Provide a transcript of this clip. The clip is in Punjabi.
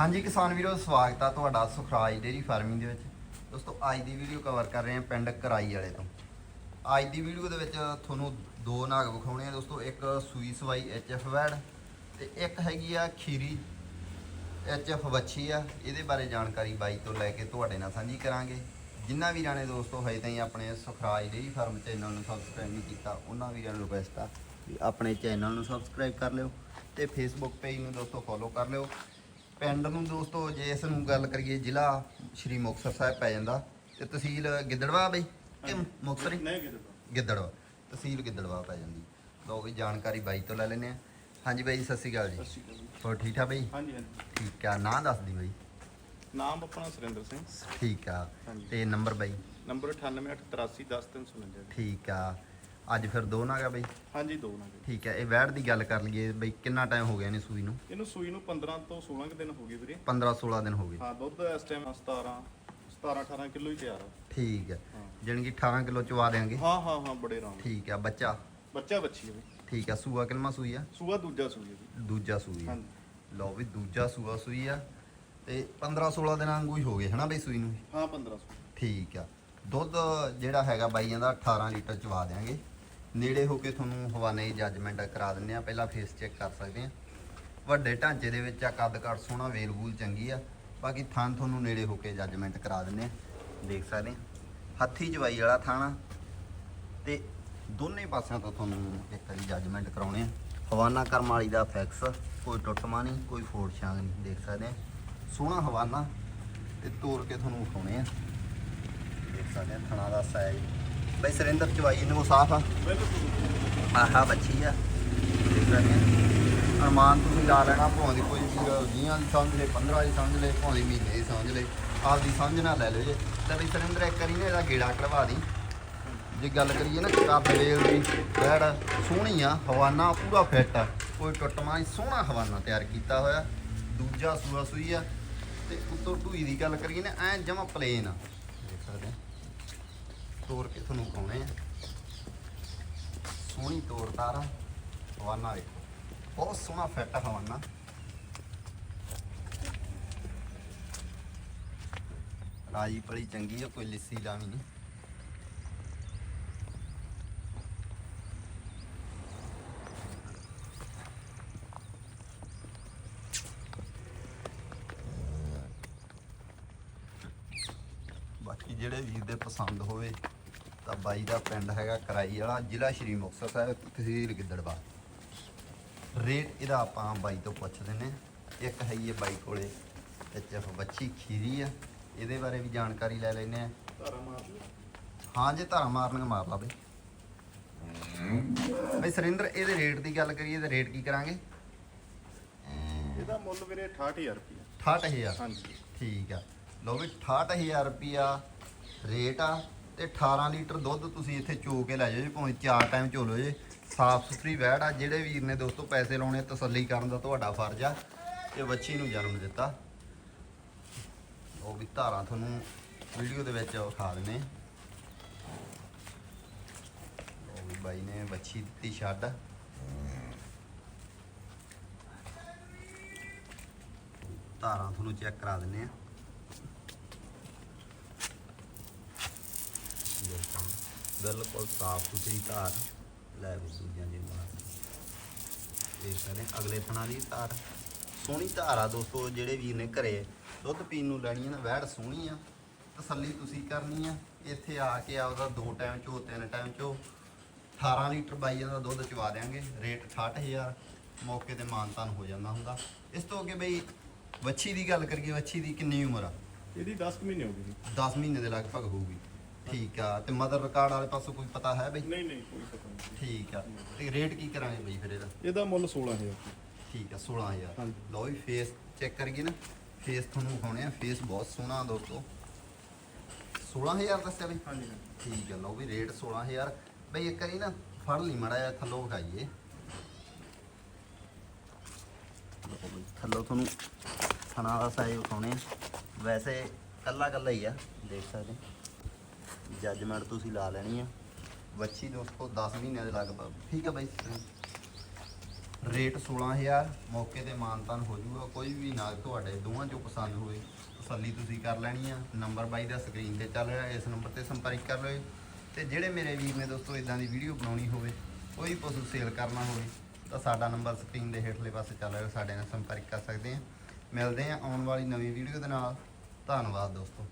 ਹਾਂਜੀ ਕਿਸਾਨ ਵੀਰੋ, ਸਵਾਗਤ ਆ ਤੁਹਾਡਾ ਸੁਖਰਾਜ ਡੇਰੀ ਫਾਰਮਿੰਗ ਦੇ ਵਿੱਚ। ਦੋਸਤੋ, ਅੱਜ ਦੀ ਵੀਡੀਓ ਕਵਰ ਕਰ ਰਹੇ ਹਾਂ ਪਿੰਡ ਕਰਾਈ ਵਾਲੇ ਤੋਂ। ਅੱਜ ਦੀ ਵੀਡੀਓ ਦੇ ਵਿੱਚ ਤੁਹਾਨੂੰ ਦੋ ਨਾਗ ਵਿਖਾਉਣੇ ਆ ਦੋਸਤੋ, ਇੱਕ ਸੂਈ ਸਵਾਈ ਐਚਐਫ ਵੈਡ ਤੇ ਇੱਕ ਹੈਗੀ ਆ ਖੀਰੀ ਐਚਐਫ ਵੱਛੀ ਆ। ਇਹਦੇ ਬਾਰੇ ਜਾਣਕਾਰੀ ਬਾਈ ਤੋਂ ਲੈ ਕੇ ਤੁਹਾਡੇ ਨਾਲ ਸਾਂਝੀ ਕਰਾਂਗੇ। ਜਿਨ੍ਹਾਂ ਵੀਰਾਂ ਨੇ ਦੋਸਤੋ ਹਜੇ ਤਾਈਂ ਆਪਣੇ ਸੁਖਰਾਜ ਡੇਰੀ ਫਾਰਮ ਚੈਨਲ ਨੂੰ ਸਬਸਕ੍ਰਾਈਬ ਨਹੀਂ ਕੀਤਾ, ਉਹਨਾਂ ਵੀਰਾਂ ਨੂੰ ਰਿਕੁਐਸਟ ਆ ਵੀ ਆਪਣੇ ਚੈਨਲ ਨੂੰ ਸਬਸਕ੍ਰਾਈਬ ਕਰ ਲਿਓ ਤੇ ਫੇਸਬੁੱਕ ਪੇਜ ਨੂੰ ਦੋਸਤੋ ਫੋਲੋ ਕਰ ਲਿਓ। ਪਿੰਡ ਨੂੰ ਦੋਸਤੋ ਜੇ ਇਸ ਨੂੰ ਗੱਲ ਕਰੀਏ ਜ਼ਿਲ੍ਹਾ ਸ਼੍ਰੀ ਮੁਕਤਸਰ ਸਾਹਿਬ ਪੈ ਜਾਂਦਾ। ਤੇ ਤਹਿਸੀਲ ਗਿੱਦੜਵਾ ਬਈ? ਕਿ। ਮੁਕਤਸਰ ਹੀ? ਨਹੀਂ ਕਿਤੇ ਗਿੱਦੜਵਾ। ਤਹਿਸੀਲ ਗਿੱਦੜਵਾ ਪੈ ਜਾਂਦੀ। ਲਓ ਵੀ ਜਾਣਕਾਰੀ ਬਾਈ ਤੋਂ ਲੈ ਲੈਨੇ ਆ ਹਾਂਜੀ ਬਾਈ ਸਤਿ ਸ਼੍ਰੀ ਅਕਾਲ ਜੀ। ਹੋਰ ਠੀਕ ਠਾਕ ਬਾਈ? ਹਾਂਜੀ ਹਾਂਜੀ। ਠੀਕ ਆ। ਨਾਂ ਦੱਸ ਦੀ ਬਾਈ। ਨਾਮ ਆਪਣਾ ਸੁਰਿੰਦਰ ਸਿੰਘ। ਠੀਕ ਆ। ਹਾਂਜੀ। ਤੇ ਨੰਬਰ ਬਾਈ? ਨੰਬਰ 9883810349 ਠੀਕ ਆ। ਅੱਜ ਫਿਰ ਦੋ ਨਾਗਾ ਬਾਈ? ਹਾਂਜੀ ਦੋ ਨਾ ਜੀ। ਠੀਕ ਆ ਇਹ ਵੈੜ ਦੀ ਗੱਲ ਕਰ ਲਈਏ ਬਈ ਕਿੰਨਾ ਟਾਈਮ ਹੋ ਗਿਆ ਨੇ ਸੂਈ ਨੂੰ? ਇਹਨੂੰ ਸੂਈ ਨੂੰ 15 ਤੋਂ 16 ਕੁ ਦਿਨ ਹੋ ਗਏ ਵੀਰੇ। 15 16 ਦਿਨ ਹੋ ਗਏ। ਹਾਂ ਦੁੱਧ ਇਸ ਟਾਈਮ 17 17 18 ਕਿਲੋ ਹੀ ਤਿਆਰ ਆ। ਠੀਕ ਆ ਹਾਂ। ਜਾਣੀ ਕਿ 18 ਕਿਲੋ ਚਵਾ ਦੇਾਂਗੇ ਹਾਂ ਹਾਂ ਹਾਂ ਬੜੇ ਆਰਾਮ ਠੀਕ ਆ ਬੱਚਾ? ਬੱਚਾ ਬੱਚੀ ਹੈ ਵੀ ਠੀਕ ਆ ਸੂਆ ਕਿਲਮਾ ਸੂਈ ਆ? ਸੂਆ ਦੂਜਾ ਸੂਈ ਹੈ ਜੀ। ਦੂਜਾ ਸੂਈ ਆ। ਹਾਂਜੀ। ਲਓ ਵੀ ਦੂਜਾ ਸੂਆ ਸੂਈ ਆ। ਤੇ 15 16 ਦਿਨਾਂ ਵਾਂਗੂ ਹੀ ਹੋ ਗਏ ਹਨਾ ਬਈ ਸੂਈ ਨੂੰ? ਹਾਂ 15 ਸੂਈ ਠੀਕ ਆ। ਦੁੱਧ ਜਿਹੜਾ ਹੈਗਾ ਬਾਈਆਂ ਦਾ 18 ਲੀਟਰ ਚਵਾ ਦਿਆਂਗੇ। ਨੇੜੇ ਹੋ ਕੇ ਤੁਹਾਨੂੰ ਹਵਾਨੇ ਦੀ ਜੱਜਮੈਂਟ ਕਰਾ ਦਿੰਦੇ ਆ ਪਹਿਲਾਂ ਫੇਸ ਚੈੱਕ ਕਰ ਸਕਦੇ ਆ ਵੱਡੇ ਢਾਂਚੇ ਦੇ ਵਿੱਚ ਆ ਕੱਦ ਕੱਟ ਸੋਹਣਾ, ਵੇਲ ਵੂਲ ਚੰਗੀ ਆ। ਬਾਕੀ ਥਾਂ ਤੁਹਾਨੂੰ ਨੇੜੇ ਹੋ ਕੇ ਜੱਜਮੈਂਟ ਕਰਾ ਦਿੰਦੇ ਆ ਦੇਖ ਸਕਦੇ ਆ ਹੱਥੀ ਜਵਾਈ ਵਾਲਾ ਥਾਣਾ ਤੇ ਦੋਨੇ ਪਾਸਿਆਂ ਤੋਂ ਤੁਹਾਨੂੰ ਇੱਕ ਵਾਰੀ ਜੱਜਮੈਂਟ ਕਰਾਉਣੇ ਆ ਹਵਾਨਾ ਕਰਮ ਵਾਲੀ ਦਾ ਫੈਕਸ ਕੋਈ ਟੁੱਟਮਾ ਨਹੀਂ, ਕੋਈ ਫੋੜ ਛਾਂਗ ਨਹੀਂ, ਦੇਖ ਸਕਦੇ ਆ ਸੋਹਣਾ ਹਵਾਨਾ ਤੇ ਤੋੜ ਕੇ ਤੁਹਾਨੂੰ ਉਠਾਉਣੇ ਆ ਸਕਦੇ ਆ ਥਣਾ ਦਾ ਸਾਈਜ਼ ਬਈ ਸਰਿੰਦਰ ਚਵਾਈ ਇਹਨੂੰ ਸਾਫ਼ ਆ। ਆਹਾ, ਬੱਚੀ ਆ। ਦੇਖ ਸਕਦੇ ਆ ਅਰਮਾਨ, ਤੁਸੀਂ ਲਾ ਲੈਣਾ ਭਾਵੇਂ ਦੀ ਕੋਈ ਵੀਰ 20 ਦੀ ਸਮਝ ਲੈ 15 ਦੀ ਸਮਝ ਲੈ ਭਾਵੇਂ ਮਹੀਨੇ ਦੀ ਸਮਝ ਲੈ। ਆਪਦੀ ਸਮਝ ਨਾਲ ਲੈ ਲਿਓ ਜੇ। ਤੇ ਬਈ ਸਰਿੰਦਰ, ਇੱਕ ਕਰੀ ਨਾ ਇਹਦਾ ਗੇੜਾ ਕਢਵਾ ਦੀ। ਜੇ ਗੱਲ ਕਰੀਏ ਨਾ ਕੱਦ ਵੇਲ ਦੀ ਬੈੜ, ਸੋਹਣੀ ਆ, ਹਵਾਨਾ ਪੂਰਾ ਫਿੱਟ ਆ। ਕੋਈ ਟੁੱਟਮਾ ਨਹੀਂ, ਸੋਹਣਾ ਹਵਾਨਾ ਤਿਆਰ ਕੀਤਾ ਹੋਇਆ। ਦੂਜਾ ਸੂਆ ਸੂਈ ਆ। ਤੇ ਉੱਤੋਂ ਢੂਈ ਦੀ ਗੱਲ ਕਰੀਏ ਨਾ, ਐ ਜਮਾ ਪਲੇਨ ਆ। ਤੋਰ ਕੇ ਤੁਹਾਨੂੰ ਵਿਖਾਉਣੇ ਆ। ਸੋਹਣੀ ਤੋਰ ਤਾਰਾ, ਹਵਾਨਾ ਵੇਖੋ। ਬਹੁਤ ਸੋਹਣਾ ਫਿੱਟ ਹਵਾਨਾ। ਰਾਜੀ ਪਲੀ ਚੰਗੀ ਆ, ਕੋਈ ਲਿੱਸੀ ਲਾਵੀ ਨਹੀਂ। ਬਾਕੀ ਜਿਹੜੇ ਵੀਰ ਦੇ ਪਸੰਦ ਹੋਵੇ ਤਾਂ ਬਾਈ ਦਾ ਪਿੰਡ ਹੈਗਾ ਕਰਾਈ ਵਾਲਾ ਜ਼ਿਲ੍ਹਾ ਸ਼੍ਰੀ ਮੁਕਤਸਰ ਸਾਹਿਬ ਤਹਿਸੀਲ ਗਿੱਦੜਵਾ। ਰੇਟ ਇਹਦਾ ਆਪਾਂ ਬਾਈ ਤੋਂ ਪੁੱਛਦੇ ਨੇ ਇੱਕ ਹੈ ਇਹ ਬਾਈ ਕੋਲੇ ਐਚਐਫ ਬੱਚੀ ਖੀਰੀ ਆ। ਇਹਦੇ ਬਾਰੇ ਵੀ ਜਾਣਕਾਰੀ ਲੈ ਲੈਨੇ ਆ ਧਾਰਾ ਮਾਰ ਲਿਓ। ਹਾਂ ਜੇ ਧਾਰਾ ਮਾਰਨਗੇ ਮਾਰ ਲਾ ਬਈ। ਬਈ ਸਰਿੰਦਰ ਇਹਦੇ ਰੇਟ ਦੀ ਗੱਲ ਕਰੀਏ ਤੇ ਰੇਟ ਕੀ ਕਰਾਂਗੇ? ਇਹਦਾ ਮੁੱਲ ਵੀਰੇ 68000 ਰੁਪਏ 68000 ਹਾਂਜੀ। ਠੀਕ ਆ। ਲਓ ਵੀ 68000 ਰੁਪਿਆ ਰੇਟ ਆ। ਤੇ 18 ਲੀਟਰ ਦੁੱਧ ਤੁਸੀਂ ਇੱਥੇ ਚੋ ਕੇ ਲੈ ਜਾਓ ਜੀ, ਭਾਵੇਂ ਚਾਰ ਟਾਈਮ ਚੋ ਲਓ ਜੀ। ਸਾਫ਼ ਸੁਥਰੀ ਵਹਿੜ ਆ, ਜਿਹੜੇ ਵੀਰ ਨੇ ਦੋਸਤੋ ਪੈਸੇ ਲਾਉਣੇ, ਤਸੱਲੀ ਕਰਨ ਦਾ ਤੁਹਾਡਾ ਫਰਜ਼ ਆ ਤੇ ਬੱਚੀ ਨੂੰ ਜਨਮ ਦਿੱਤਾ। ਉਹ ਵੀ ਧਾਰਾਂ ਤੁਹਾਨੂੰ ਵੀਡੀਓ ਦੇ ਵਿੱਚ ਵਿਖਾ ਦਿੰਨੇ ਉਹ ਵੀ ਬਾਈ ਨੇ ਬੱਚੀ ਦਿੱਤੀ ਛੱਡ। ਧਾਰਾਂ ਤੁਹਾਨੂੰ ਚੈੱਕ ਕਰਾ ਦਿੰਨੇ ਆ ਦੇਖੋ, ਬਿਲਕੁਲ ਸਾਫ਼ ਸੁਥਰੀ ਧਾਰ ਲੈ ਵੀ ਦੂਜਿਆਂ ਦੀ ਮਾਰ ਇਹ ਸਾਰੇ ਅਗਲੇ ਥਣਾ ਦੀ ਧਾਰ। ਸੋਹਣੀ ਧਾਰ ਆ ਦੋਸਤੋ ਜਿਹੜੇ ਵੀਰ ਨੇ ਘਰੇ ਦੁੱਧ ਪੀਣ ਨੂੰ ਲੈਣੀ ਹੈ ਨਾ ਵਹਿੜ ਸੋਹਣੀ ਆ। ਤਸੱਲੀ ਤੁਸੀਂ ਕਰਨੀ ਆ। ਇੱਥੇ ਆ ਕੇ ਆਪਦਾ ਦੋ ਟਾਈਮ ਚੋ ਤਿੰਨ ਟਾਈਮ ਚੋ 18 ਲੀਟਰ ਬਾਈਆਂ ਦਾ ਦੁੱਧ ਚਵਾ ਦਿਆਂਗੇ। ਰੇਟ 68000 ਮੌਕੇ ਤੇ ਮਾਨਤਾਨ ਹੋ ਜਾਂਦਾ ਹੁੰਦਾ। ਇਸ ਤੋਂ ਅੱਗੇ ਬਈ ਵੱਛੀ ਦੀ ਗੱਲ ਕਰੀਏ ਵੱਛੀ ਦੀ ਕਿੰਨੀ ਉਮਰ ਆ? ਇਹਦੀ 10 ਕੁ ਮਹੀਨੇ ਹੋ ਗਏ ਜੀ। 10 ਮਹੀਨੇ ਦੇ ਲਗਭਗ ਹੋਊਗੀ। ਠੀਕ ਆ ਤੇ ਮਦਰ ਰਿਕਾਰਡ ਵਾਲੇ ਪਾਸੋਂ ਕੋਈ ਪਤਾ ਹੈ ਬਈ? ਨਹੀਂ ਨਹੀਂ ਕੋਈ ਪਤਾ ਨਹੀਂ। ਠੀਕ ਆ ਤੇ ਰੇਟ ਕੀ ਕਰਾਂਗੇ ਬਈ ਫਿਰ ਇਹਦਾ? ਇਹਦਾ ਮੁੱਲ 16000 ਠੀਕ ਆ 16000 ਹਾਂਜੀ। ਲਓ ਵੀ ਫੇਸ ਚੈੱਕ ਕਰੀਏ ਨਾ। ਫੇਸ ਤੁਹਾਨੂੰ ਵਿਖਾਉਣੇ ਆ ਫੇਸ ਬਹੁਤ ਸੋਹਣਾ ਦੋਸਤੋ। 16000 ਦੱਸਿਆ ਬਈ? ਹਾਂਜੀ ਹਾਂਜੀ। ਠੀਕ ਆ ਲਓ ਵੀ ਰੇਟ 16000 ਬਈ ਇੱਕ ਵਾਰੀ ਨਾ ਫੜ ਲਈ ਮੜਾ ਜਿਹਾ ਥੱਲੋਂ ਵਿਖਾਈਏ। ਲਓ ਬਈ, ਥੱਲੋਂ ਤੁਹਾਨੂੰ ਥਣਾ ਦਾ ਸਾਈਜ਼ ਵਿਖਾਉਣੇ ਆ। ਵੈਸੇ ਕੱਲਾ ਕੱਲਾ ਹੀ ਆ ਦੇਖ ਸਕਦੇ ਜੱਜਮੈਂਟ ਤੁਸੀਂ ਲਾ ਲੈਣੀ ਆ। ਵੱਛੀ ਦੋਸਤੋ 10 ਮਹੀਨਿਆਂ ਦੇ ਲਗਭਗ। ਠੀਕ ਆ ਬਾਈ? ਰੇਟ 16000 ਮੌਕੇ ਤੇ ਮਾਨਤਾਨ ਹੋ ਜਾਊਗਾ ਕੋਈ ਵੀ ਨਾਗ ਤੁਹਾਡੇ ਦੋਵਾਂ ਚੋਂ ਪਸੰਦ ਹੋਵੇ ਤਸੱਲੀ ਤੁਸੀਂ ਕਰ ਲੈਣੀ ਆ। ਨੰਬਰ ਬਾਈ ਦਾ ਸਕਰੀਨ ਤੇ ਚੱਲ ਰਿਹਾ, ਇਸ ਨੰਬਰ ਤੇ ਸੰਪਰਕ ਕਰ ਲਓ। ਤੇ ਜਿਹੜੇ ਮੇਰੇ ਵੀਰ ਨੇ ਦੋਸਤੋ ਇਦਾਂ ਦੀ ਵੀਡੀਓ ਬਣਾਉਣੀ ਹੋਵੇ, ਕੋਈ ਪਸ਼ੂ ਸੇਲ ਕਰਨਾ ਹੋਵੇ, ਤਾਂ ਸਾਡਾ ਨੰਬਰ ਸਕਰੀਨ ਦੇ ਹੇਠਲੇ ਪਾਸੇ ਚੱਲ ਰਿਹਾ। ਸਾਡੇ ਨਾਲ ਸੰਪਰਕ ਕਰ ਸਕਦੇ ਆ। ਮਿਲਦੇ ਆ ਆਉਣ ਵਾਲੀ ਨਵੀਂ ਵੀਡੀਓ ਦੇ ਨਾਲ। ਧੰਨਵਾਦ ਦੋਸਤੋ।